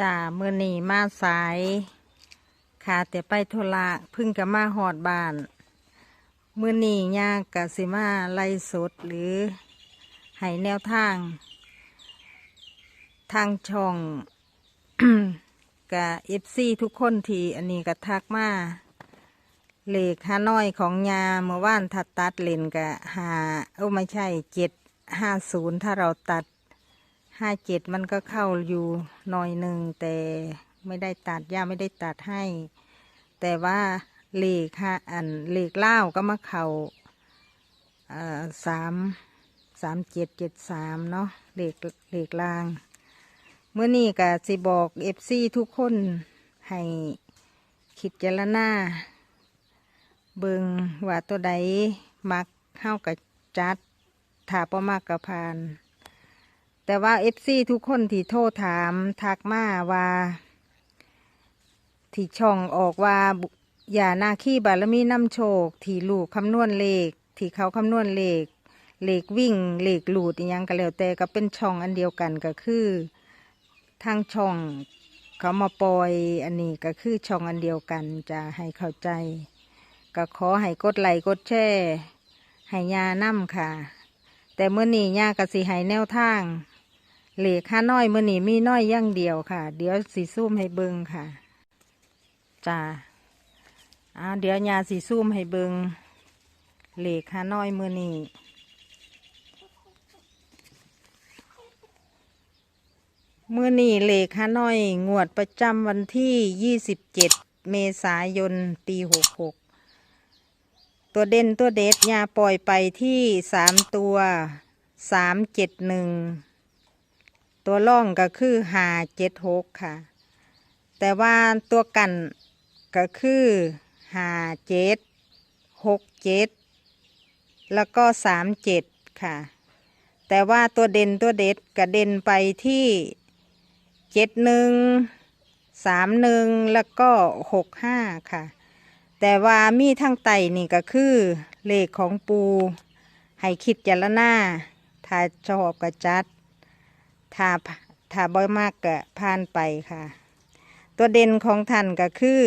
จ้าเมื่อนีมาสายขาแต่ไปธุระพึ่งกับมาหอดบ้านเมื่อนี้ยากกะสิมาไล่สดหรือให้แนวทาง ทางช่องกับเอฟซีทุกคนทีอันนี้ก็ทักมาเลขฮานอยของยาเมื่อวานถ้าตัดเลนกะหาเอ้าไม่ใช่เจ็ดห้าศูนย์ถ้าเราตัด ห้าเจ็ดมันก็เข้าอยู่หน่อยหนึ่งแต่ไม่ได้ตัดย่าไม่ได้ตัดให้ แต่ว่าเหลขห้าอันเหลขเล่าก็มาเข้าอ่อสามสามเจ็ดเจ็ดสามเนาะเหลขเหลขลางเมื่อนี้ก็สิบอกเอฟซีทุกคนให้คิดเจรณาเบิงว่าตัวใดมักเข้ากับจัดถ้าประมากกับพาน แต่ว่าเอฟซีทุกคนที่โทรถามทักมาว่าที่ช่องออกว่าอย่าหน้าขี้บารมีน้ำโชค ที่ลูกคำนวณเลข ที่เขาคำนวณเลข เลขวิ่ง เลขหลูดอหยังก็แล้วแต่ก็เป็นช่องอันเดียวกันก็คือ ทางช่องเขามาปล่อยอันนี้ก็คือช่องอันเดียวกันจะให้เข้าใจ ก็ขอให้กดไลค์กดแชร์ให้ยานํค่ะ แต่เมื่อนี้ย่ากสิให้แนวทาง เหล็กห้าน้อยเมื่อนี้มีน้อยย่างเดียวค่ะ เดี๋ยวสีซุ่มให้เบิงค่ะจ้าอ่าเดี๋ยวยาสีซุ่มให้เบิงเหล็กห้าน้อยเมื่อนี้เมื่อนี้เหล็กห้าน้อย งวดประจำวันที่ยี่สิบเจ็ดเมษายนปีหกหกตัวเด่นตัวเด็ดยาปล่อยไปที่สามตัวสามเจ็ดหนึ่ง ตัวล่องก็คือหาเจ็ดหกค่ะ แต่ว่าตัวกันก็คือหาเจ็ดหกเจ็ดแล้วก็สามเจ็ดค่ะ แต่ว่าตัวเด่นตัวเด็ดก็เด่นไปที่เจ็ดหนึ่งสามหนึ่งแล้วก็หกห้าค่ะ แต่ว่ามีทั้งไตนี่ก็คือเลขของปู ให้คิดจารณาถ้าชอบก็จัด ถ้าถ้าบ่อยมากก็ผ่านไปค่ะ ตัวเด่นของท่านก็คือ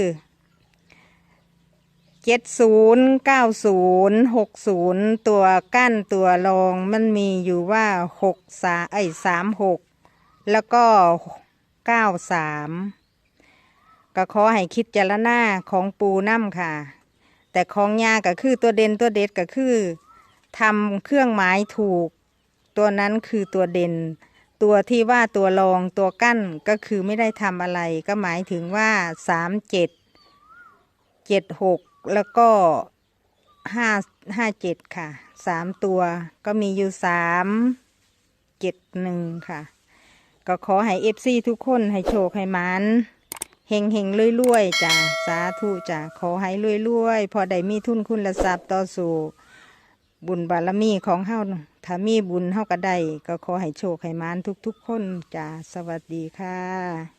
เจ็ดศูนย์เก้าศูนย์หกศูนย์ตัวกั้นตัวรองมันมีอยู่ว่าหกสาไอ้สามหกแล้วก็เก้าสามก็ขอให้คิดจารณาของปูน้ำค่ะ แต่ของยาก็คือตัวเด่นตัวเด็ดก็คือทำเครื่องหมายถูก ตัวนั้นคือตัวเด่น ตัวที่ว่าตัวรองตัวกั้นก็คือไม่ได้ทำอะไร ก็หมายถึงว่าสามเจ็ดเจ็ดหกแล้วก็ห้าห้าเจ็ดค่ะสามตัวก็มีอยู่สามเจ็ดหนึ่งค่ะ ก็ขอให้เอฟซีทุกคนให้โชคให้มันเฮงเฮงรวยรวยๆจ้ะสาธุจ้ะขอให้รวยรวยๆพอได้มีทุนคุณละทรัพย์ต่อสู่ บุญบารมีของเฮาถ้ามีบุญเฮาก็ได้ก็ขอให้โชคให้มานทุกๆคนจ้าสวัสดีค่ะ